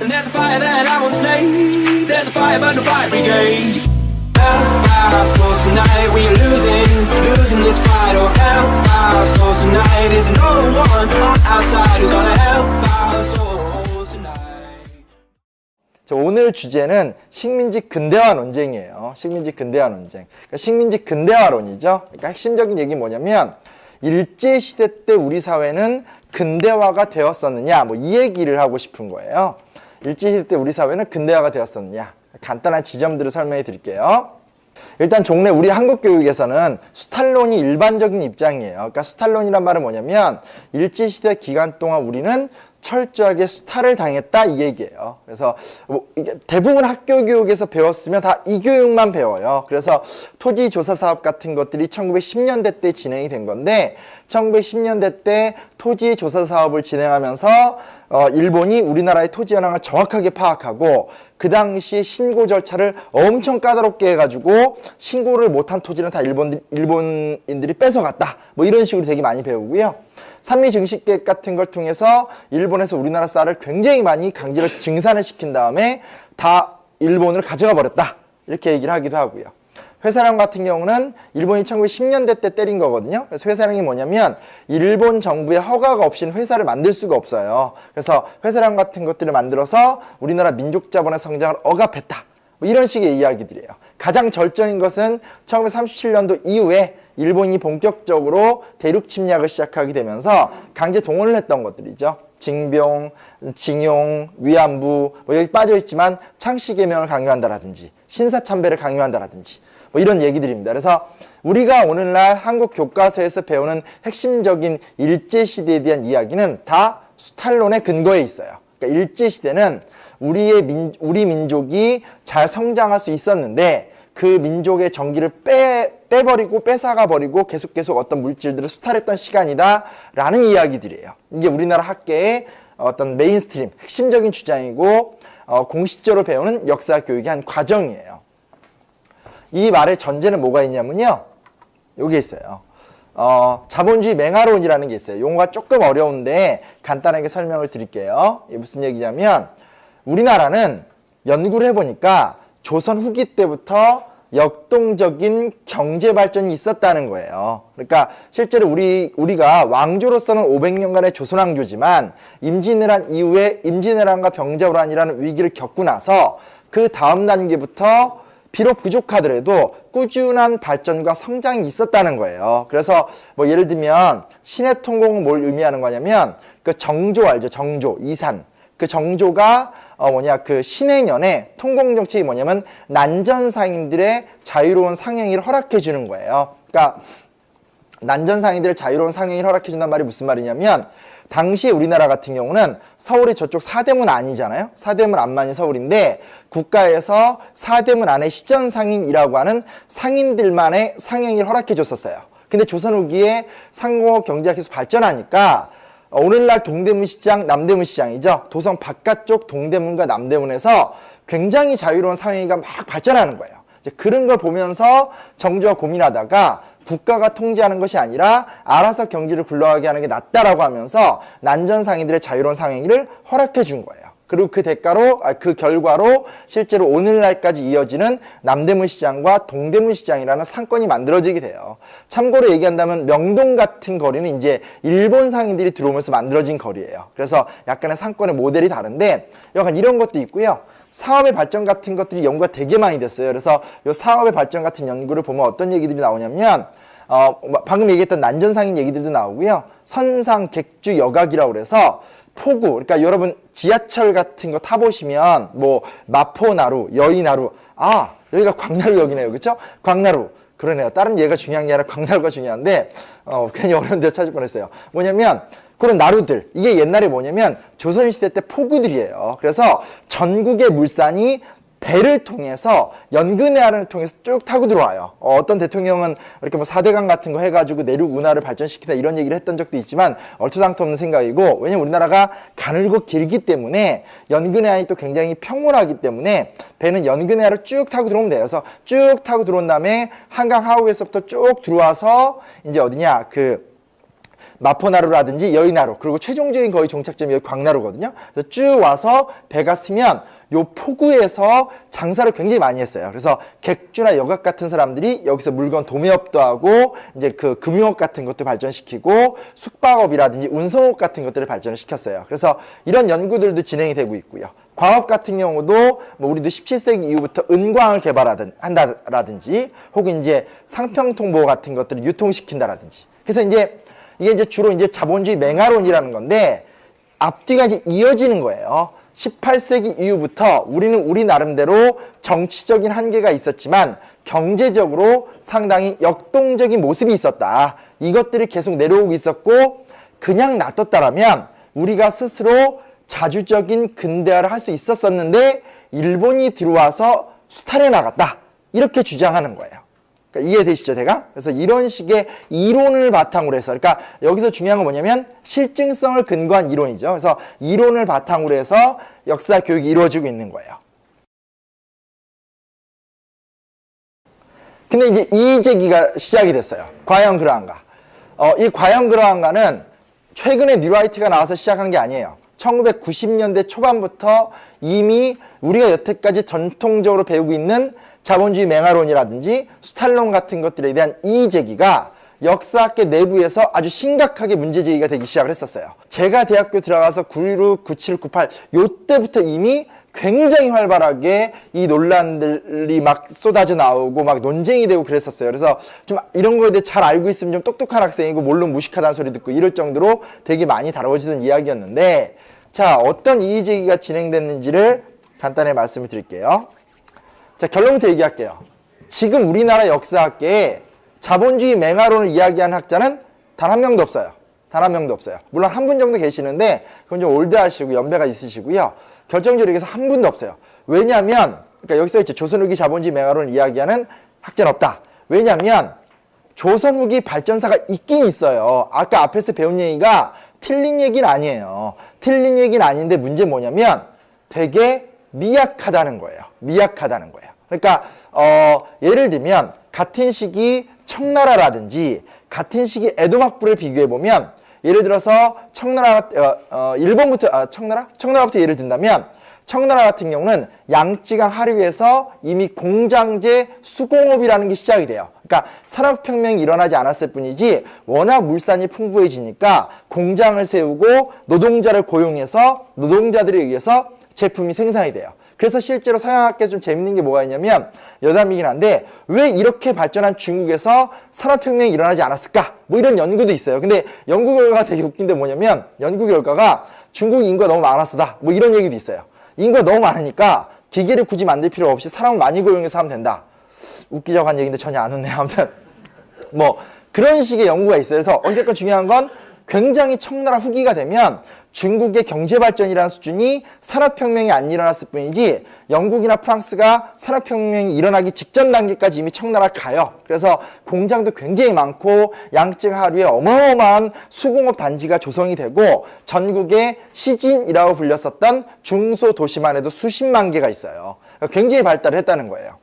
And there's a fire that I won't slay. There's a fire, but no fire brigade. Our souls tonight, we are losing, losing this fight. Oh, help our souls tonight. Is no one on our side who's gonna help our souls tonight. 자, 오늘 주제는 식민지 근대화 논쟁이에요. 식민지 근대화 논쟁. 그러니까 식민지 근대화론이죠. 그러니까 핵심적인 얘기 뭐냐면 일제 시대 때 우리 사회는 근대화가 되었었느냐, 뭐 이 얘기를 하고 싶은 거예요. 일제 시대 때 우리 사회는 근대화가 되었었느냐. 간단한 지점들을 설명해 드릴게요. 일단 종래 우리 한국 교육에서는 수탈론이 일반적인 입장이에요. 그러니까 수탈론이란 말은 뭐냐면 일제 시대 기간 동안 우리는 철저하게 수탈을 당했다 이 얘기예요. 그래서 뭐 이게 대부분 학교 교육에서 배웠으면 다 이 교육만 배워요. 그래서 토지 조사 사업 같은 것들이 1910년대 때 진행이 된 건데 1910년대 때 토지 조사 사업을 진행하면서 어, 일본이 우리나라의 토지 현황을 정확하게 파악하고 그 당시 신고 절차를 엄청 까다롭게 해가지고 신고를 못한 토지는 다 일본 일본인들이 뺏어갔다. 뭐 이런 식으로 되게 많이 배우고요. 산미 증식 계획 같은 걸 통해서 일본에서 우리나라 쌀을 굉장히 많이 강제로 증산을 시킨 다음에 다 일본으로 가져가 버렸다. 이렇게 얘기를 하기도 하고요. 회사랑 같은 경우는 일본이 1910년대 때 때린 거거든요. 그래서 회사랑이 뭐냐면 일본 정부의 허가가 없이는 회사를 만들 수가 없어요. 그래서 회사랑 같은 것들을 만들어서 우리나라 민족 자본의 성장을 억압했다. 뭐 이런 식의 이야기들이에요. 가장 절정인 것은 1937년도 이후에 일본이 본격적으로 대륙 침략을 시작하게 되면서 강제 동원을 했던 것들이죠. 징병, 징용, 위안부 뭐 여기 빠져 있지만 창씨 개명을 강요한다라든지 신사 참배를 강요한다라든지 뭐 이런 얘기들입니다. 그래서 우리가 오늘날 한국 교과서에서 배우는 핵심적인 일제 시대에 대한 이야기는 다 수탈론의 근거에 있어요. 그러니까 일제 시대는 우리의 민, 우리 민족이 잘 성장할 수 있었는데 그 민족의 정기를 빼, 빼버리고 뺏어가 버리고 계속 계속 어떤 물질들을 수탈했던 시간이다라는 이야기들이에요. 이게 우리나라 학계의 어떤 메인스트림 핵심적인 주장이고 어, 공식적으로 배우는 역사 교육의 한 과정이에요. 이 말의 전제는 뭐가 있냐면요. 여기 있어요. 어, 자본주의 맹아론이라는 게 있어요. 용어가 조금 어려운데 간단하게 설명을 드릴게요. 이게 무슨 얘기냐면 우리나라는 연구를 해보니까 조선 후기 때부터 역동적인 경제 발전이 있었다는 거예요. 그러니까 실제로 우리 우리가 왕조로서는 500년간의 조선 왕조지만 임진왜란 이후에 임진왜란과 병자호란이라는 위기를 겪고 나서 그 다음 단계부터 비록 부족하더라도 꾸준한 발전과 성장이 있었다는 거예요. 그래서 뭐 예를 들면 신의 통공은 뭘 의미하는 거냐면 그 정조 알죠? 정조, 이산. 그 정조가 어 뭐냐 그 신해년에 통공 정책이 뭐냐면 난전 상인들의 자유로운 상행위를 허락해 주는 거예요. 그러니까 난전 상인들의 자유로운 상행위를 허락해 준단 말이 무슨 말이냐면 당시 우리나라 같은 경우는 서울이 저쪽 사대문 아니잖아요. 사대문 안만이 서울인데 국가에서 사대문 안에 시전 상인이라고 하는 상인들만의 상행위를 허락해 줬었어요. 근데 조선 후기에 상공업 경제가 계속 발전하니까 어, 오늘날 동대문 시장, 남대문 시장이죠. 도성 바깥쪽 동대문과 남대문에서 굉장히 자유로운 상행위가 막 발전하는 거예요. 이제 그런 걸 보면서 정조가 고민하다가 국가가 통제하는 것이 아니라 알아서 경제를 굴러가게 하는 게 낫다라고 하면서 난전 상인들의 자유로운 상행위를 허락해 준 거예요. 그리고 그 대가로 아, 그 결과로 실제로 오늘날까지 이어지는 남대문 시장과 동대문 시장이라는 상권이 만들어지게 돼요. 참고로 얘기한다면 명동 같은 거리는 이제 일본 상인들이 들어오면서 만들어진 거리예요. 그래서 약간의 상권의 모델이 다른데 약간 이런 것도 있고요. 사업의 발전 같은 것들이 연구가 되게 많이 됐어요. 그래서 이 사업의 발전 같은 연구를 보면 어떤 얘기들이 나오냐면 어, 방금 얘기했던 난전상인 얘기들도 나오고요. 선상, 객주, 여각이라고 그래서 포구, 그러니까 여러분 지하철 같은 거 타보시면 뭐 마포나루, 여의나루, 아 여기가 광나루역이네요, 그렇죠? 광나루. 그러네요. 다른 얘가 중요한 게 아니라 광나루가 중요한데 어, 괜히 어려운 데 찾을 뻔했어요. 뭐냐면 그런 나루들 이게 옛날에 뭐냐면 조선시대 때 포구들이에요. 그래서 전국의 물산이 배를 통해서 연근해안을 통해서 쭉 타고 들어와요. 어, 떤 대통령은 이렇게 뭐 사대강 같은 거 해가지고 내륙 운하를 발전시키다 이런 얘기를 했던 적도 있지만 얼토당토 없는 생각이고 왜냐면 우리나라가 가늘고 길기 때문에 연근해안이 또 굉장히 평온하기 때문에 배는 연근해안을 쭉 타고 들어오면 돼요. 그래서 쭉 타고 들어온 다음에 한강 하우에서부터 쭉 들어와서 이제 어디냐 그 마포나루라든지 여의나루 그리고 최종적인 거의 종착점이 여기 광나루거든요. 그래서 쭉 와서 배가 쓰면 요 포구에서 장사를 굉장히 많이 했어요. 그래서 객주나 여각 같은 사람들이 여기서 물건 도매업도 하고 이제 그 금융업 같은 것도 발전시키고 숙박업이라든지 운송업 같은 것들을 발전을 시켰어요. 그래서 이런 연구들도 진행이 되고 있고요. 광업 같은 경우도 뭐 우리도 17세기 이후부터 은광을 개발하든 한다라든지 혹은 이제 상평통보 같은 것들을 유통시킨다라든지 그래서 이제 이게 이제 주로 이제 자본주의 맹아론이라는 건데 앞뒤가 이제 이어지는 거예요. 18세기 이후부터 우리는 우리 나름대로 정치적인 한계가 있었지만 경제적으로 상당히 역동적인 모습이 있었다. 이것들이 계속 내려오고 있었고 그냥 놔뒀다라면 우리가 스스로 자주적인 근대화를 할 수 있었었는데 일본이 들어와서 수탈해 나갔다. 이렇게 주장하는 거예요. 그러니까 이해되시죠, 제가? 그래서 이런 식의 이론을 바탕으로 해서, 그러니까 여기서 중요한 건 뭐냐면 실증성을 근거한 이론이죠. 그래서 이론을 바탕으로 해서 역사 교육이 이루어지고 있는 거예요. 근데 이제 이의제기가 시작이 됐어요. 과연 그러한가? 어, 이 과연 그러한가는 최근에 뉴라이트가 나와서 시작한 게 아니에요. 1990년대 초반부터 이미 우리가 여태까지 전통적으로 배우고 있는 자본주의 맹아론이라든지 수탈론 같은 것들에 대한 이의제기가 역사학계 내부에서 아주 심각하게 문제제기가 되기 시작을 했었어요. 제가 대학교 들어가서 96, 97, 98 요때부터 이미 굉장히 활발하게 이 논란들이 막 쏟아져 나오고 막 논쟁이 되고 그랬었어요. 그래서 좀 이런 거에 대해 잘 알고 있으면 좀 똑똑한 학생이고 물론 무식하다는 소리 듣고 이럴 정도로 되게 많이 다뤄지던 이야기였는데 자 어떤 이의제기가 진행됐는지를 간단히 말씀을 드릴게요. 자 결론부터 얘기할게요. 지금 우리나라 역사학계에 자본주의 맹아론을 이야기한 학자는 단 한 명도 없어요. 단 한 명도 없어요. 물론 한 분 정도 계시는데 그건 좀 올드하시고 연배가 있으시고요. 결정적으로 얘기해서 한 분도 없어요. 왜냐하면 그러니까 여기서 있죠. 조선 후기 자본주의 맹아론을 이야기하는 학자는 없다. 왜냐하면 조선 후기 발전사가 있긴 있어요. 아까 앞에서 배운 얘기가 틀린 얘기는 아니에요. 틀린 얘기는 아닌데 문제 뭐냐면 되게 미약하다는 거예요. 미약하다는 거예요. 그러니까 어, 예를 들면 같은 시기 청나라라든지 같은 시기 에도 막부를 비교해 보면 예를 들어서 청나라 어, 어, 일본부터 아, 청나라 청나라부터 예를 든다면 청나라 같은 경우는 양쯔강 하류에서 이미 공장제 수공업이라는 게 시작이 돼요. 그러니까 산업혁명이 일어나지 않았을 뿐이지 워낙 물산이 풍부해지니까 공장을 세우고 노동자를 고용해서 노동자들에 의해서 제품이 생산이 돼요. 그래서 실제로 서양학계에서 좀 재밌는 게 뭐가 있냐면 여담이긴 한데 왜 이렇게 발전한 중국에서 산업혁명이 일어나지 않았을까? 뭐 이런 연구도 있어요. 근데 연구 결과가 되게 웃긴데 뭐냐면 연구 결과가 중국 인구가 너무 많았어다. 뭐 이런 얘기도 있어요. 인구가 너무 많으니까 기계를 굳이 만들 필요 없이 사람을 많이 고용해서 하면 된다. 웃기자고 한 얘기인데 전혀 안 웃네요. 아무튼 뭐 그런 식의 연구가 있어요. 그래서 어쨌건 중요한 건 굉장히 청나라 후기가 되면 중국의 경제 발전이라는 수준이 산업혁명이 안 일어났을 뿐이지 영국이나 프랑스가 산업혁명이 일어나기 직전 단계까지 이미 청나라 가요. 그래서 공장도 굉장히 많고 양쯔 하류에 어마어마한 수공업 단지가 조성이 되고 전국에 시진이라고 불렸었던 중소도시만 해도 수십만 개가 있어요. 굉장히 발달을 했다는 거예요.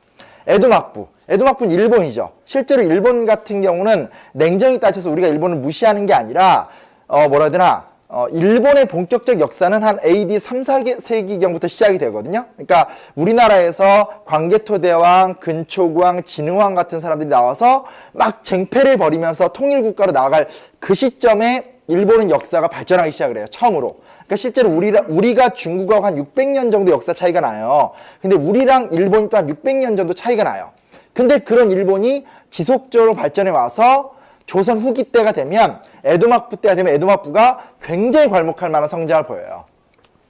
에도막부. 에도막부는 일본이죠. 실제로 일본 같은 경우는 냉정히 따져서 우리가 일본을 무시하는 게 아니라 어 뭐라 해야 되나 어, 일본의 본격적 역사는 한 AD 3, 4세기경부터 시작이 되거든요. 그러니까 우리나라에서 광개토대왕, 근초왕, 진흥왕 같은 사람들이 나와서 막 쟁패를 벌이면서 통일국가로 나아갈 그 시점에 일본은 역사가 발전하기 시작을 해요. 처음으로. 그러니까 실제로 우리라, 우리가 중국하고 한 600년 정도 역사 차이가 나요. 근데 우리랑 일본이 또한 600년 정도 차이가 나요. 근데 그런 일본이 지속적으로 발전해 와서 조선 후기 때가 되면 에도막부 때가 되면 에도막부가 굉장히 괄목할 만한 성장을 보여요.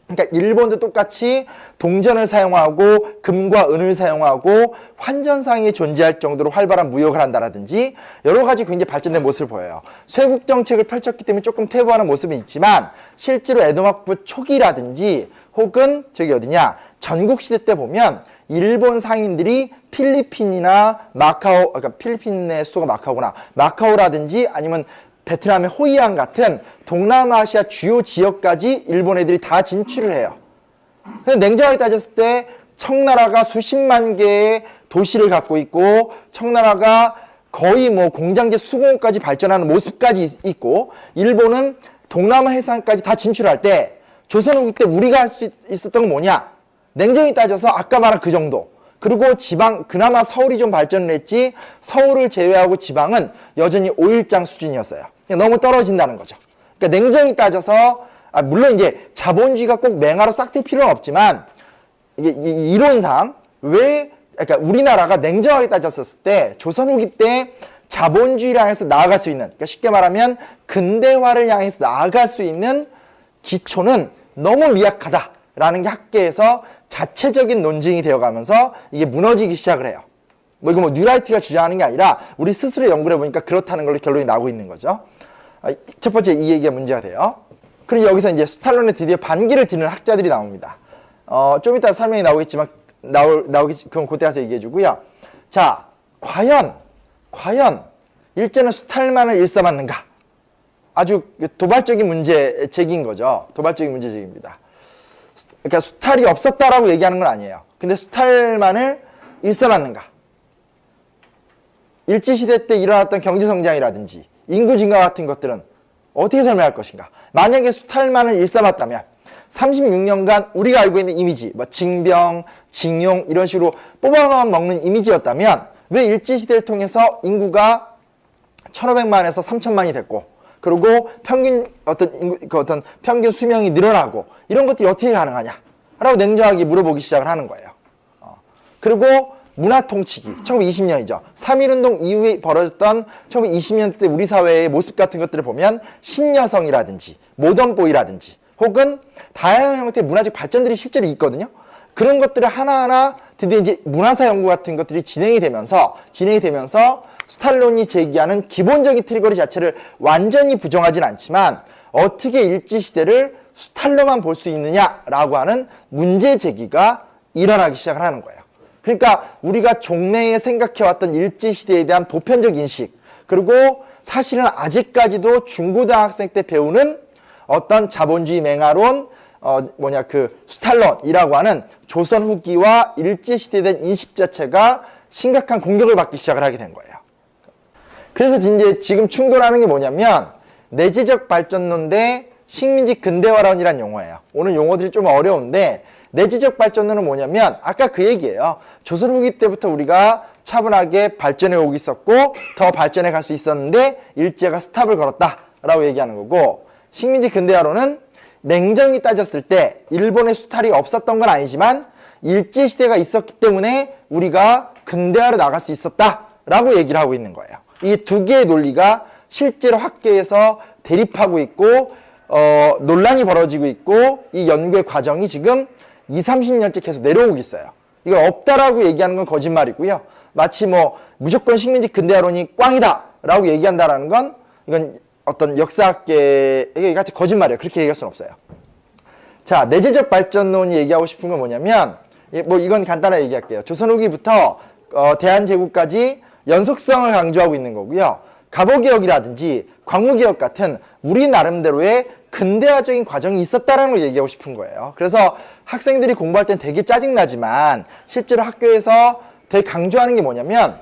그러니까 일본도 똑같이 동전을 사용하고 금과 은을 사용하고 환전상이 존재할 정도로 활발한 무역을 한다라든지 여러 가지 굉장히 발전된 모습을 보여요. 쇄국 정책을 펼쳤기 때문에 조금 퇴보하는 모습은 있지만 실제로 에도막부 초기라든지 혹은 저기 어디냐 전국 시대 때 보면 일본 상인들이 필리핀이나 마카오 그러니까 필리핀의 수도가 마카오구나 마카오라든지 아니면 베트남의 호이안 같은 동남아시아 주요 지역까지 일본 애들이 다 진출을 해요. 근데 냉정하게 따졌을 때 청나라가 수십만 개의 도시를 갖고 있고 청나라가 거의 뭐 공장제 수공업까지 발전하는 모습까지 있- 있고 일본은 동남아 해상까지 다 진출할 때 조선 후기 때 우리가 할 수 있었던 건 뭐냐? 냉정히 따져서 아까 말한 그 정도. 그리고 지방 그나마 서울이 좀 발전을 했지 서울을 제외하고 지방은 여전히 오일장 수준이었어요. 그냥 너무 떨어진다는 거죠. 그러니까 냉정히 따져서 아, 물론 이제 자본주의가 꼭 맹하로 싹틀 필요는 없지만 이게 이- 이론상 왜 그러니까 우리나라가 냉정하게 따졌었을 때 조선 후기 때 자본주의를 향해서 나아갈 수 있는 그러니까 쉽게 말하면 근대화를 향해서 나아갈 수 있는 기초는 너무 미약하다라는 게 학계에서 자체적인 논증이 되어가면서 이게 무너지기 시작을 해요. 뭐 이거 뭐 뉴라이트가 주장하는 게 아니라 우리 스스로 연구를 해보니까 그렇다는 걸로 결론이 나오고 있는 거죠. 아, 이- 첫 번째 이 얘기가 문제가 돼요. 그래서 여기서 이제 스탈론에 드디어 반기를 드는 학자들이 나옵니다. 어, 좀 이따 설명이 나오겠지만 나올 나오기 그럼 그때 가서 얘기해 주고요. 자, 과연 과연 일제는 수탈만을 일삼았는가? 아주 도발적인 문제 제기인 거죠. 도발적인 문제 제기입니다. 그러니까 수탈이 없었다라고 얘기하는 건 아니에요. 근데 수탈만을 일삼았는가? 일제시대 때 일어났던 경제성장이라든지 인구 증가 같은 것들은 어떻게 설명할 것인가? 만약에 수탈만을 일삼았다면 36년간 우리가 알고 있는 이미지, 뭐 징병, 징용 이런 식으로 뽑아만 먹는 이미지였다면 왜 일제시대를 통해서 인구가 1,500만에서 3,000만이 됐고 그리고 평균 어떤 인구, 그 어떤 평균 수명이 늘어나고 이런 것들이 어떻게 가능하냐? 라고 냉정하게 물어보기 시작을 하는 거예요. 어. 그리고 문화 통치기 1920년이죠. 3.1운동 이후에 벌어졌던 1920년 때 우리 사회의 모습 같은 것들을 보면 신여성이라든지 모던보이라든지 혹은 다양한 형태의 문화적 발전들이 실제로 있거든요. 그런 것들을 하나하나 드디어 이제 문화사 연구 같은 것들이 진행이 되면서 진행이 되면서 스탈론이 제기하는 기본적인 트리거리 자체를 완전히 부정하진 않지만 어떻게 일제 시대를 스탈로만 볼 수 있느냐라고 하는 문제 제기가 일어나기 시작을 하는 거예요. 그러니까 우리가 종래에 생각해왔던 일제 시대에 대한 보편적 인식 그리고 사실은 아직까지도 중고등학생 때 배우는 어떤 자본주의 맹아론 어 뭐냐 그 스탈론이라고 하는 조선 후기와 일제 시대에 대한 인식 자체가 심각한 공격을 받기 시작을 하게 된 거예요. 그래서 이제 지금 충돌하는 게 뭐냐면 내재적 발전론 대 식민지 근대화론이란 용어예요. 오늘 용어들이 좀 어려운데 내재적 발전론은 뭐냐면 아까 그 얘기예요. 조선 후기 때부터 우리가 차분하게 발전해 오고 있었고 더 발전해 갈 수 있었는데 일제가 스탑을 걸었다라고 얘기하는 거고 식민지 근대화론은 냉정히 따졌을 때 일본의 수탈이 없었던 건 아니지만 일제 시대가 있었기 때문에 우리가 근대화로 나갈 수 있었다라고 얘기를 하고 있는 거예요. 이 두 개의 논리가 실제로 학계에서 대립하고 있고 어, 논란이 벌어지고 있고 이 연구의 과정이 지금 2, 30년째 계속 내려오고 있어요. 이거 없다라고 얘기하는 건 거짓말이고요. 마치 뭐 무조건 식민지 근대화론이 꽝이다라고 얘기한다라는 건 이건 어떤 역사학계의 같은 거짓말이에요. 그렇게 얘기할 수는 없어요. 자, 내재적 발전론이 얘기하고 싶은 건 뭐냐면, 예, 뭐 이건 간단하게 얘기할게요. 조선 후기부터 어, 대한제국까지 연속성을 강조하고 있는 거고요. 갑오개혁이라든지 광무개혁 같은 우리 나름대로의 근대화적인 과정이 있었다라는 걸 얘기하고 싶은 거예요. 그래서 학생들이 공부할 땐 되게 짜증나지만 실제로 학교에서 되게 강조하는 게 뭐냐면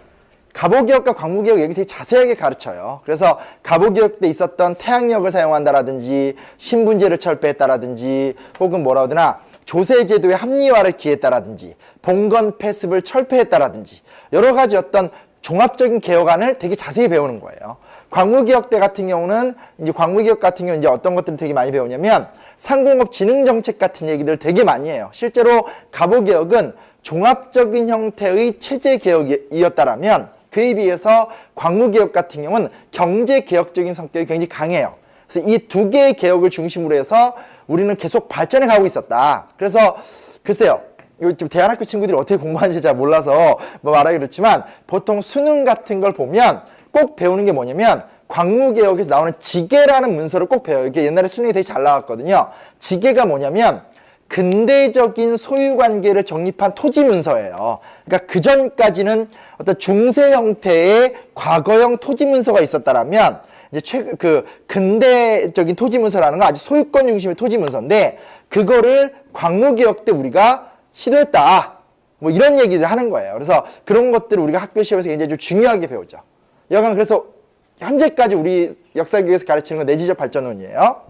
갑오개혁과 광무개혁 얘기 되게 자세하게 가르쳐요. 그래서 갑오개혁 때 있었던 태양력을 사용한다라든지 신분제를 철폐했다라든지 혹은 뭐라 하더나 조세제도의 합리화를 기했다라든지 봉건 폐습을 철폐했다라든지 여러 가지 어떤 종합적인 개혁안을 되게 자세히 배우는 거예요. 광무개혁 때 같은 경우는 이제 광무개혁 같은 경우 이제 어떤 것들을 되게 많이 배우냐면 상공업 진흥 정책 같은 얘기들 되게 많이 해요. 실제로 갑오개혁은 종합적인 형태의 체제 개혁이었다라면 그에 비해서 광무개혁 같은 경우는 경제 개혁적인 성격이 굉장히 강해요. 그래서 이 두 개의 개혁을 중심으로 해서 우리는 계속 발전해 가고 있었다. 그래서 글쎄요. 요 지금 대안학교 친구들이 어떻게 공부하는지 잘 몰라서 뭐 말하기 그렇지만 보통 수능 같은 걸 보면 꼭 배우는 게 뭐냐면 광무개혁에서 나오는 지계라는 문서를 꼭 배워요. 이게 옛날에 수능이 되게 잘 나왔거든요. 지계가 뭐냐면 근대적인 소유 관계를 정립한 토지 문서예요. 그러니까 그 전까지는 어떤 중세 형태의 과거형 토지 문서가 있었다라면 이제 최근 그 근대적인 토지 문서라는 건 아주 소유권 중심의 토지 문서인데 그거를 광무개혁 때 우리가 시도했다. 뭐 이런 얘기를 하는 거예요. 그래서 그런 것들을 우리가 학교 시험에서 굉장히 좀 중요하게 배우죠. 여간 그래서 현재까지 우리 역사교육에서 가르치는 건 내지적 발전론이에요.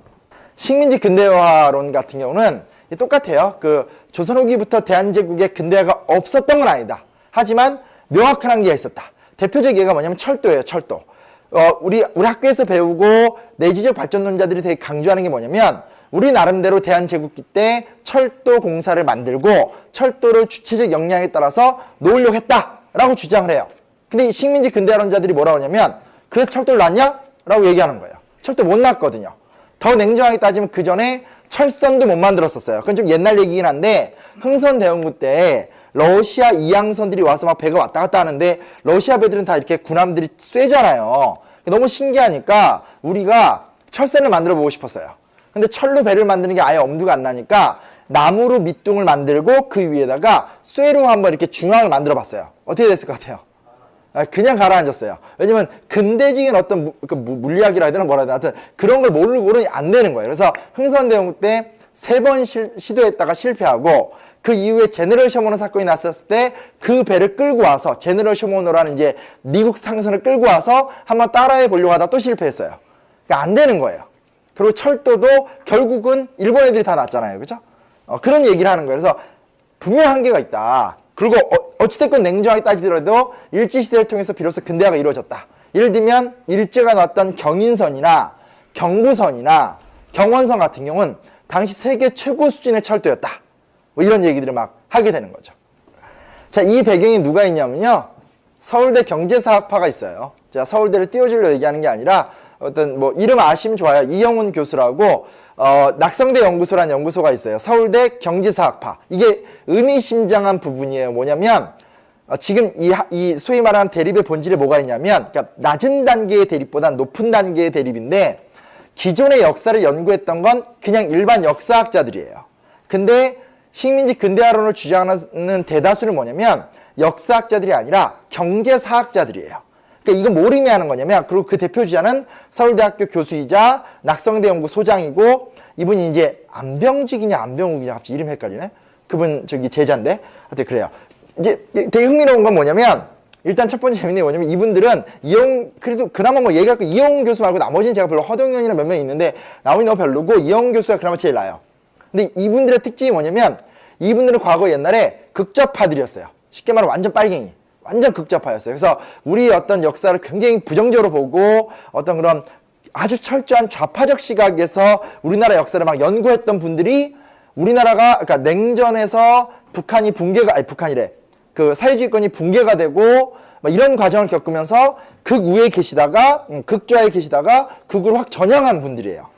식민지 근대화론 같은 경우는 똑같아요. 그 조선 후기부터 대한제국의 근대화가 없었던 건 아니다. 하지만 명확한 한계가 있었다. 대표적 예가 뭐냐면 철도예요. 철도. 어, 우리 우리 학교에서 배우고 내지적 발전론자들이 되게 강조하는 게 뭐냐면 우리 나름대로 대한제국기 때 철도 공사를 만들고 철도를 주체적 역량에 따라서 놓으려고 했다라고 주장을 해요. 근데 이 식민지 근대화론자들이 뭐라고 하냐면 그래서 철도를 놨냐? 라고 얘기하는 거예요. 철도 못 놨거든요. 더 냉정하게 따지면 그 전에 철선도 못 만들었었어요. 그건 좀 옛날 얘기긴 한데 흥선 대원군 때 러시아 이항선들이 와서 막 배가 왔다 갔다 하는데 러시아 배들은 다 이렇게 군함들이 쇠잖아요. 너무 신기하니까 우리가 철선을 만들어 보고 싶었어요. 근데 철로 배를 만드는 게 아예 엄두가 안 나니까 나무로 밑둥을 만들고 그 위에다가 쇠로 한번 이렇게 중앙을 만들어 봤어요. 어떻게 됐을 것 같아요? 아, 그냥 가라앉았어요. 왜냐면 근대적인 어떤 무- 그 무- 물리학이라 해야 되나 뭐라 해야 되나 하여튼 그런 걸 모르고 는 안 되는 거예요. 그래서 흥선대원 때세 번 시도했다가 실패하고 그 이후에 제너럴 셔머너 사건이 났었을 때 그 배를 끌고 와서 제너럴 셔머너라는 이제 미국 상선을 끌고 와서 한번 따라해 보려고 하다 또 실패했어요. 그러니까 안 되는 거예요. 그리고 철도도 결국은 일본 애들이 다 났잖아요. 그죠? 어, 그런 얘기를 하는 거예요. 그래서 분명 한계가 있다. 그리고 어, 치됐건 냉정하게 따지더라도 일제시대를 통해서 비로소 근대화가 이루어졌다. 예를 들면 일제가 놨던 경인선이나 경부선이나 경원선 같은 경우는 당시 세계 최고 수준의 철도였다. 뭐 이런 얘기들을 막 하게 되는 거죠. 자, 이 배경이 누가 있냐면요. 서울대 경제사학파가 있어요. 제가 서울대를 띄워주려 얘기하는 게 아니라 어떤 뭐 이름 아시면 좋아요. 이영훈 교수라고 어, 낙성대 연구소라는 연구소가 있어요. 서울대 경제사학파. 이게 의미심장한 부분이에요. 뭐냐면 어, 지금 이, 하- 이 소위 말하는 대립의 본질에 뭐가 있냐면 그러니까 낮은 단계의 대립보다 높은 단계의 대립인데 기존의 역사를 연구했던 건 그냥 일반 역사학자들이에요. 근데 식민지 근대화론을 주장하는 대다수는 뭐냐면 역사학자들이 아니라 경제사학자들이에요. 그러니까 이건 뭘 의미하는 거냐면 그리고 그 대표 주자는 서울대학교 교수이자 낙성대 연구 소장이고 이분이 이제 안병직이냐 안병욱이냐 갑자기 이름 헷갈리네. 그분 저기 제자인데 하여튼 그래요. 이제 되게 흥미로운 건 뭐냐면 일단 첫 번째 재밌는 게 뭐냐면 이분들은 이용 그래도 그나마 뭐 얘기할 거 이용 교수 말고 나머지는 제가 별로 허동현이나 몇 명 있는데 나머지 너무 별로고 이용 교수가 그나마 제일 나아요. 근데 이분들의 특징이 뭐냐면 이분들은 과거 옛날에 극좌파들이었어요. 쉽게 말하면 완전 빨갱이. 완전 극좌파였어요. 그래서 우리 어떤 역사를 굉장히 부정적으로 보고 어떤 그런 아주 철저한 좌파적 시각에서 우리나라 역사를 막 연구했던 분들이 우리나라가 그러니까 냉전에서 북한이 붕괴가 아니 북한이래. 그 사회주의권이 붕괴가 되고 막 이런 과정을 겪으면서 극우에 계시다가 음, 극좌에 계시다가 극으로 확 전향한 분들이에요.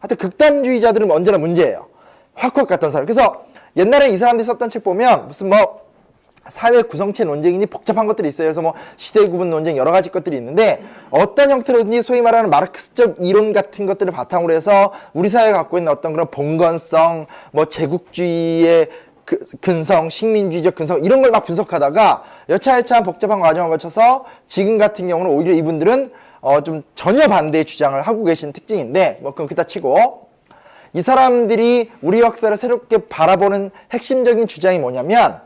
하여튼 극단주의자들은 언제나 문제예요. 확확 같던 사람. 그래서 옛날에 이 사람들이 썼던 책 보면 무슨 뭐 사회 구성체 논쟁이니 복잡한 것들이 있어요. 그래서 뭐 시대 구분 논쟁 여러 가지 것들이 있는데 어떤 형태로든지 소위 말하는 마르크스적 이론 같은 것들을 바탕으로 해서 우리 사회가 갖고 있는 어떤 그런 봉건성, 뭐 제국주의의 그 근성, 식민주의적 근성 이런 걸 막 분석하다가 여차여차한 복잡한 과정을 거쳐서 지금 같은 경우는 오히려 이분들은 어 좀 전혀 반대의 주장을 하고 계신 특징인데 뭐 그건 그따 치고 이 사람들이 우리 역사를 새롭게 바라보는 핵심적인 주장이 뭐냐면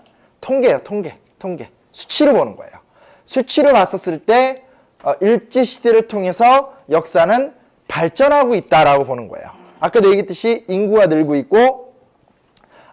통계예요, 통계, 통계. 수치로 보는 거예요. 수치로 봤었을 때 어, 일제 시대를 통해서 역사는 발전하고 있다라고 보는 거예요. 아까도 얘기했듯이 인구가 늘고 있고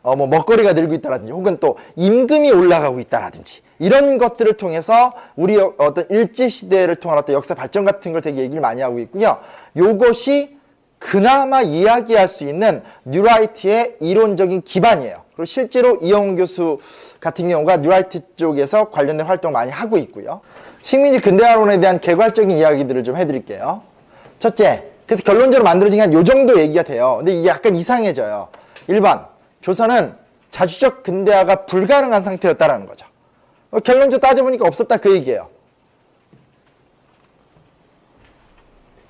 어, 뭐 먹거리가 늘고 있다라든지 혹은 또 임금이 올라가고 있다라든지 이런 것들을 통해서 우리 어- 어떤 일제 시대를 통한 어떤 역사 발전 같은 걸 되게 얘기를 많이 하고 있고요. 요것이 그나마 이야기할 수 있는 뉴라이트의 이론적인 기반이에요. 그리고 실제로 이영훈 교수 같은 경우가 뉴라이트 쪽에서 관련된 활동을 많이 하고 있고요. 식민지 근대화론에 대한 개괄적인 이야기들을 좀 해드릴게요. 첫째, 그래서 결론적으로 만들어진 게 한 요 정도 얘기가 돼요. 근데 이게 약간 이상해져요. 1번, 조선은 자주적 근대화가 불가능한 상태였다라는 거죠. 어, 결론적으로 따져보니까 없었다 그 얘기예요.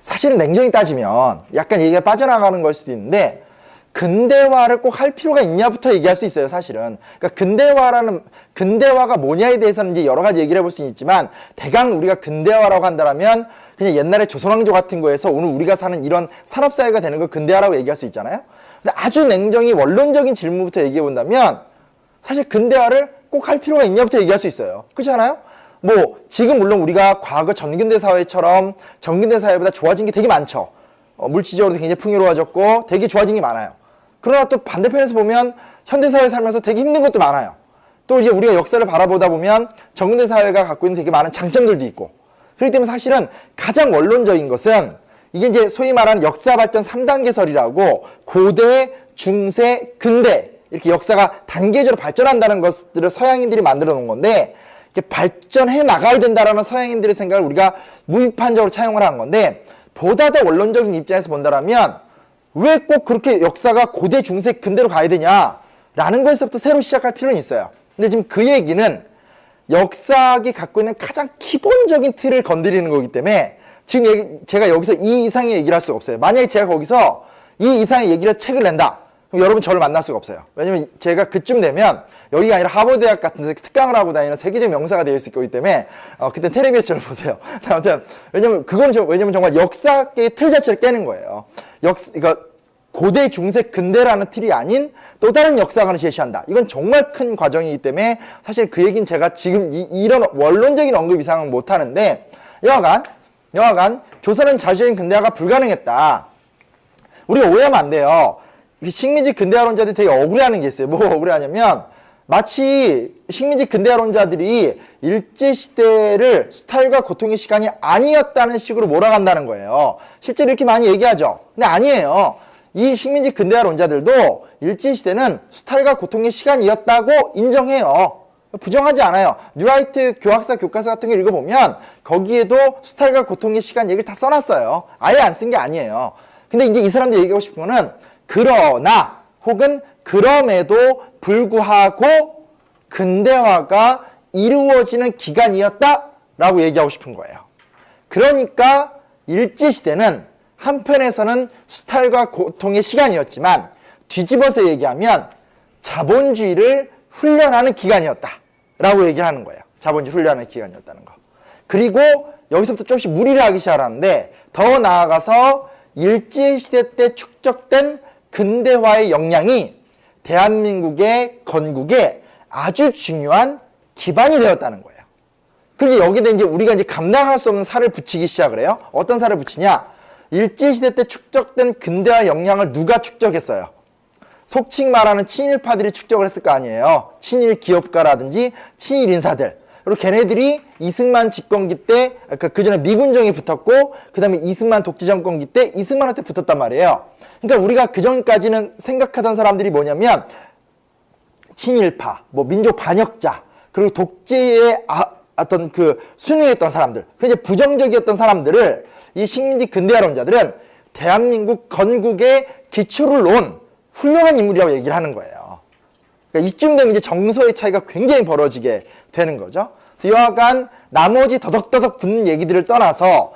사실은 냉정히 따지면 약간 얘기가 빠져나가는 걸 수도 있는데 근대화를 꼭 할 필요가 있냐부터 얘기할 수 있어요, 사실은. 그러니까 근대화라는 근대화가 뭐냐에 대해서는 이제 여러 가지 얘기를 해볼 수 있지만 대강 우리가 근대화라고 한다면 그냥 옛날에 조선왕조 같은 거에서 오늘 우리가 사는 이런 산업 사회가 되는 걸 근대화라고 얘기할 수 있잖아요. 근데 아주 냉정히 원론적인 질문부터 얘기해 본다면 사실 근대화를 꼭 할 필요가 있냐부터 얘기할 수 있어요. 그렇지 않아요? 뭐 지금 물론 우리가 과거 전근대 사회처럼 전근대 사회보다 좋아진 게 되게 많죠. 어, 물질적으로 굉장히 풍요로워졌고 되게 좋아진 게 많아요. 그러나 또 반대편에서 보면 현대 사회 살면서 되게 힘든 것도 많아요. 또 이제 우리가 역사를 바라보다 보면 정근대 사회가 갖고 있는 되게 많은 장점들도 있고 그렇기 때문에 사실은 가장 원론적인 것은 이게 이제 소위 말하는 역사 발전 3단계설이라고 고대, 중세, 근대 이렇게 역사가 단계적으로 발전한다는 것들을 서양인들이 만들어 놓은 건데 이렇게 발전해 나가야 된다라는 서양인들의 생각을 우리가 무비판적으로 차용을 한 건데 보다 더 원론적인 입장에서 본다라면 왜 꼭 그렇게 역사가 고대, 중세, 근대로 가야 되냐라는 것에서부터 새로 시작할 필요는 있어요. 근데 지금 그 얘기는 역사학이 갖고 있는 가장 기본적인 틀을 건드리는 거기 때문에 지금 얘기- 제가 여기서 이 이상의 얘기를 할 수가 없어요. 만약에 제가 거기서 이 이상의 얘기를 해서 책을 낸다. 여러분 저를 만날 수가 없어요. 왜냐면 제가 그쯤 되면 여기가 아니라 하버드대학 같은 데 특강을 하고 다니는 세계적 명사가 되어 있을 거기 때문에 어, 그때 텔레비에서 저를 보세요. 아무튼 왜냐면 그거는 좀, 왜냐면 정말 역사계의 틀 자체를 깨는 거예요. 역 그러니까 고대, 중세, 근대라는 틀이 아닌 또 다른 역사관을 제시한다. 이건 정말 큰 과정이기 때문에 사실 그 얘기는 제가 지금 이, 런 원론적인 언급 이상은 못 하는데 여하간 여하간 조선은 자주적인 근대화가 불가능했다. 우리가 오해하면 안 돼요. 이 식민지 근대화론자들이 되게 억울해하는 게 있어요. 뭐 억울해하냐면 마치 식민지 근대화론자들이 일제시대를 수탈과 고통의 시간이 아니었다는 식으로 몰아간다는 거예요. 실제로 이렇게 많이 얘기하죠. 근데 아니에요. 이 식민지 근대화론자들도 일제시대는 수탈과 고통의 시간이었다고 인정해요. 부정하지 않아요. 뉴라이트 교학사 교과서 같은 거 읽어보면 거기에도 수탈과 고통의 시간 얘기를 다 써놨어요. 아예 안 쓴 게 아니에요. 근데 이제 이 사람들이 얘기하고 싶은 거는 그러나 혹은 그럼에도 불구하고 근대화가 이루어지는 기간이었다라고 얘기하고 싶은 거예요. 그러니까 일제시대는 한편에서는 수탈과 고통의 시간이었지만 뒤집어서 얘기하면 자본주의를 훈련하는 기간이었다라고 얘기하는 거예요. 자본주의 훈련하는 기간이었다는 거. 그리고 여기서부터 조금씩 무리를 하기 시작하는데 더 나아가서 일제시대 때 축적된 근대화의 역량이 대한민국의 건국에 아주 중요한 기반이 되었다는 거예요. 그리고 여기다 이제 우리가 이제 감당할 수 없는 살을 붙이기 시작을 해요. 어떤 살을 붙이냐? 일제시대 때 축적된 근대화 역량을 누가 축적했어요? 속칭 말하는 친일파들이 축적을 했을 거 아니에요. 친일 기업가라든지 친일 인사들. 그리고 걔네들이 이승만 집권기 때, 아까 그 전에 미군정이 붙었고, 그 다음에 이승만 독재 정권기 때 이승만한테 붙었단 말이에요. 그러니까 우리가 그 전까지는 생각하던 사람들이 뭐냐면, 친일파, 뭐 민족 반역자, 그리고 독재에 아, 어떤 그 순응했던 사람들, 그 이제 부정적이었던 사람들을 이 식민지 근대화론자들은 대한민국 건국의 기초를 놓은 훌륭한 인물이라고 얘기를 하는 거예요. 그러니까 이쯤 되면 이제 정서의 차이가 굉장히 벌어지게 되는 거죠. 여하간 나머지 더덕더덕 붙는 얘기들을 떠나서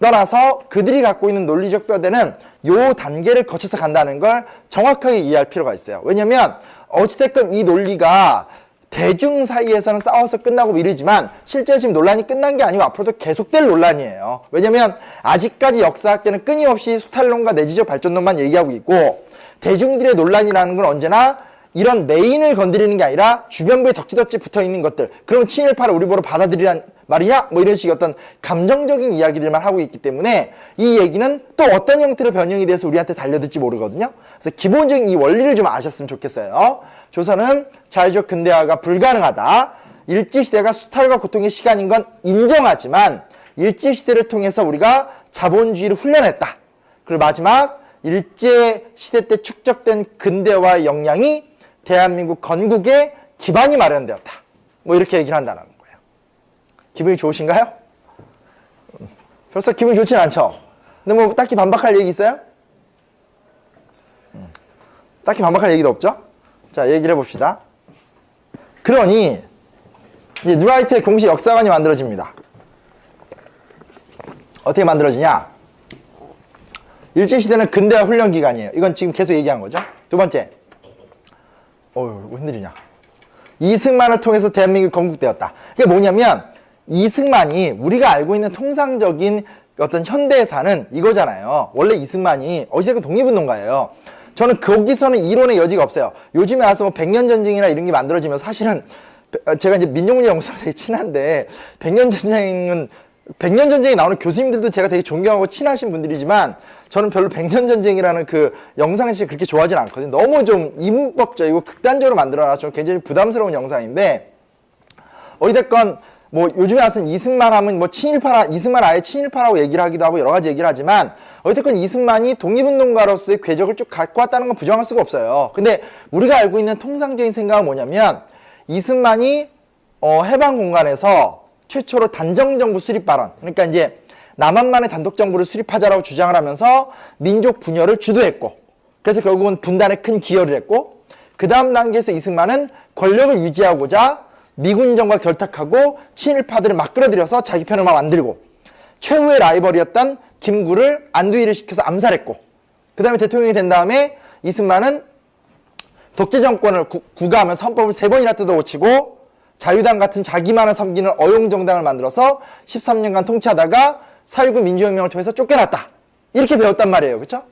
떠나서 그들이 갖고 있는 논리적 뼈대는 요 단계를 거쳐서 간다는 걸 정확하게 이해할 필요가 있어요. 왜냐면 어찌됐건 이 논리가 대중 사이에서는 싸워서 끝나고 이르지만 실제로 지금 논란이 끝난 게 아니고 앞으로도 계속될 논란이에요. 왜냐면 아직까지 역사학계는 끊임없이 수탈론과 내지적 발전론만 얘기하고 있고 대중들의 논란이라는 건 언제나 이런 메인을 건드리는 게 아니라 주변부에 덕지덕지 붙어 있는 것들. 그럼 친일파를 우리 보러 받아들이란 말이냐? 뭐 이런 식의 어떤 감정적인 이야기들만 하고 있기 때문에 이 얘기는 또 어떤 형태로 변형이 돼서 우리한테 달려들지 모르거든요. 그래서 기본적인 이 원리를 좀 아셨으면 좋겠어요. 조선은 자유적 근대화가 불가능하다. 일제시대가 수탈과 고통의 시간인 건 인정하지만 일제시대를 통해서 우리가 자본주의를 훈련했다. 그리고 마지막 일제 시대 때 축적된 근대화의 역량이 대한민국 건국의 기반이 마련되었다. 뭐 이렇게 얘기를 한다는 거예요. 기분이 좋으신가요? 음, 벌써 기분이 좋진 않죠? 근데 뭐 딱히 반박할 얘기 있어요? 음, 딱히 반박할 얘기도 없죠? 자, 얘기를 해봅시다. 그러니 이제 누라이트의 공식 역사관이 만들어집니다. 어떻게 만들어지냐? 일제시대는 근대화 훈련 기간이에요. 이건 지금 계속 얘기한 거죠. 두 번째. 어휴, 웬일이냐. 이승만을 통해서 대한민국이 건국되었다. 이게 뭐냐면, 이승만이 우리가 알고 있는 통상적인 어떤 현대사는 이거잖아요. 원래 이승만이 어디서든 독립운동가예요. 저는 거기서는 이론의 여지가 없어요. 요즘에 와서 뭐 백년 전쟁이나 이런 게 만들어지면 사실은 어, 제가 이제 민족문제 연구소랑 되게 친한데 백년 전쟁은 백년 전쟁에 나오는 교수님들도 제가 되게 존경하고 친하신 분들이지만 저는 별로 백년 전쟁이라는 그 영상식 그렇게 좋아하진 않거든요. 너무 좀 이분법적이고 극단적으로 만들어놔서 좀 굉장히 부담스러운 영상인데 어찌됐건 뭐 요즘에 와서는 이승만 하면 뭐 친일파라 이승만 아예 친일파라고 얘기를 하기도 하고 여러 가지 얘기를 하지만 어쨌든 이승만이 독립운동가로서의 궤적을 쭉 갖고 왔다는 건 부정할 수가 없어요. 근데 우리가 알고 있는 통상적인 생각은 뭐냐면 이승만이 어, 해방 공간에서 최초로 단정정부 수립 발언. 그러니까 이제 남한만의 단독 정부를 수립하자라고 주장을 하면서 민족 분열을 주도했고 그래서 결국은 분단에 큰 기여를 했고 그 다음 단계에서 이승만은 권력을 유지하고자 미군정과 결탁하고 친일파들을 막 끌어들여서 자기 편을 막 만들고 최후의 라이벌이었던 김구를 안두희를 시켜서 암살했고 그 다음에 대통령이 된 다음에 이승만은 독재 정권을 구, 구가하면서 헌법을 세 번이나 뜯어고치고 자유당 같은 자기만을 섬기는 어용정당을 만들어서 13년간 통치하다가 4.19 민주혁명을 통해서 쫓겨났다. 이렇게 배웠단 말이에요. 그쵸?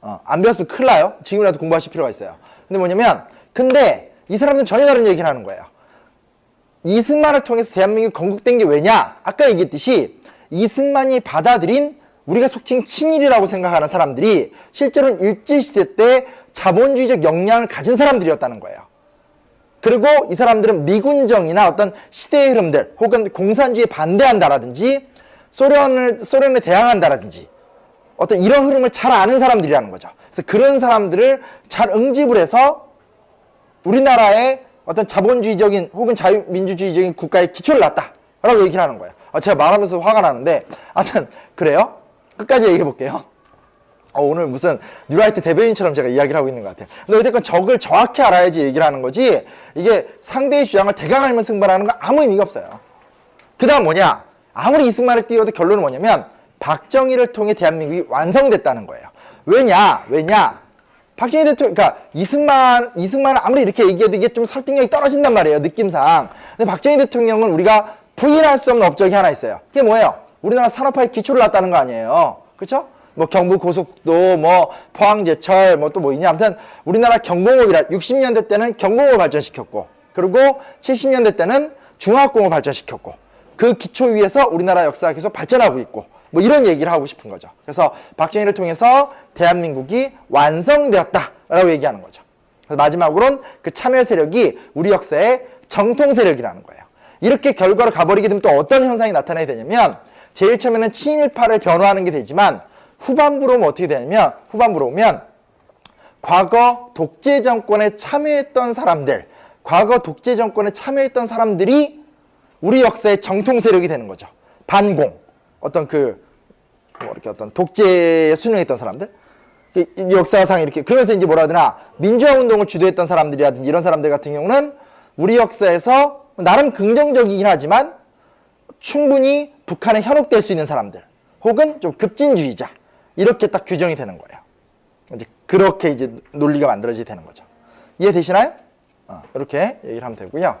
어, 안 배웠으면 큰일 나요. 지금이라도 공부하실 필요가 있어요. 근데 뭐냐면, 근데 이 사람들은 전혀 다른 얘기를 하는 거예요. 이승만을 통해서 대한민국이 건국된 게 왜냐? 아까 얘기했듯이 이승만이 받아들인 우리가 속칭 친일이라고 생각하는 사람들이 실제로는 일제시대 때 자본주의적 역량을 가진 사람들이었다는 거예요. 그리고 이 사람들은 미군정이나 어떤 시대의 흐름들 혹은 공산주의에 반대한다라든지 소련을, 소련에 대항한다라든지 어떤 이런 흐름을 잘 아는 사람들이라는 거죠. 그래서 그런 사람들을 잘 응집을 해서 우리나라의 어떤 자본주의적인 혹은 자유민주주의적인 국가의 기초를 놨다라고 얘기를 하는 거예요. 아, 제가 말하면서 화가 나는데, 하여튼, 그래요? 끝까지 얘기해 볼게요. 어, 오늘 무슨 뉴라이트 대변인처럼 제가 이야기를 하고 있는 것 같아요. 근데 어쨌건 적을 정확히 알아야지 얘기를 하는 거지, 이게 상대의 주장을 대강 알면 승부하는 건 아무 의미가 없어요. 그 다음 뭐냐? 아무리 이승만을 띄워도 결론은 뭐냐면, 박정희를 통해 대한민국이 완성됐다는 거예요. 왜냐? 왜냐? 박정희 대통령, 그러니까 이승만, 이승만은 아무리 이렇게 얘기해도 이게 좀 설득력이 떨어진단 말이에요, 느낌상. 근데 박정희 대통령은 우리가 부인할 수 없는 업적이 하나 있어요. 그게 뭐예요? 우리나라 산업화에 기초를 놨다는 거 아니에요. 그쵸? 뭐 경부 고속도, 뭐 포항제철, 뭐 또 뭐 있냐. 아무튼 우리나라 경공업이라 60년대 때는 경공업 발전시켰고, 그리고 70년대 때는 중화공업 발전시켰고, 그 기초 위에서 우리나라 역사가 계속 발전하고 있고, 뭐 이런 얘기를 하고 싶은 거죠. 그래서 박정희를 통해서 대한민국이 완성되었다라고 얘기하는 거죠. 그래서 마지막으로는 그 참여 세력이 우리 역사의 정통 세력이라는 거예요. 이렇게 결과로 가버리게 되면 또 어떤 현상이 나타나게 되냐면 제일 처음에는 친일파를 변호하는 게 되지만 후반부로 오면 어떻게 되냐면 후반부로 오면 과거 독재 정권에 참여했던 사람들, 과거 독재 정권에 참여했던 사람들이 우리 역사의 정통 세력이 되는 거죠. 반공, 어떤 그, 뭐 이렇게 어떤 독재에 순응했던 사람들. 역사상 이렇게, 그래서 이제 뭐라 되나, 민주화 운동을 주도했던 사람들이라든지 이런 사람들 같은 경우는 우리 역사에서 나름 긍정적이긴 하지만 충분히 북한에 현혹될 수 있는 사람들, 혹은 좀 급진주의자, 이렇게 딱 규정이 되는 거예요. 이제 그렇게 이제 논리가 만들어지게 되는 거죠. 이해 되시나요? 어, 이렇게 얘기를 하면 되고요.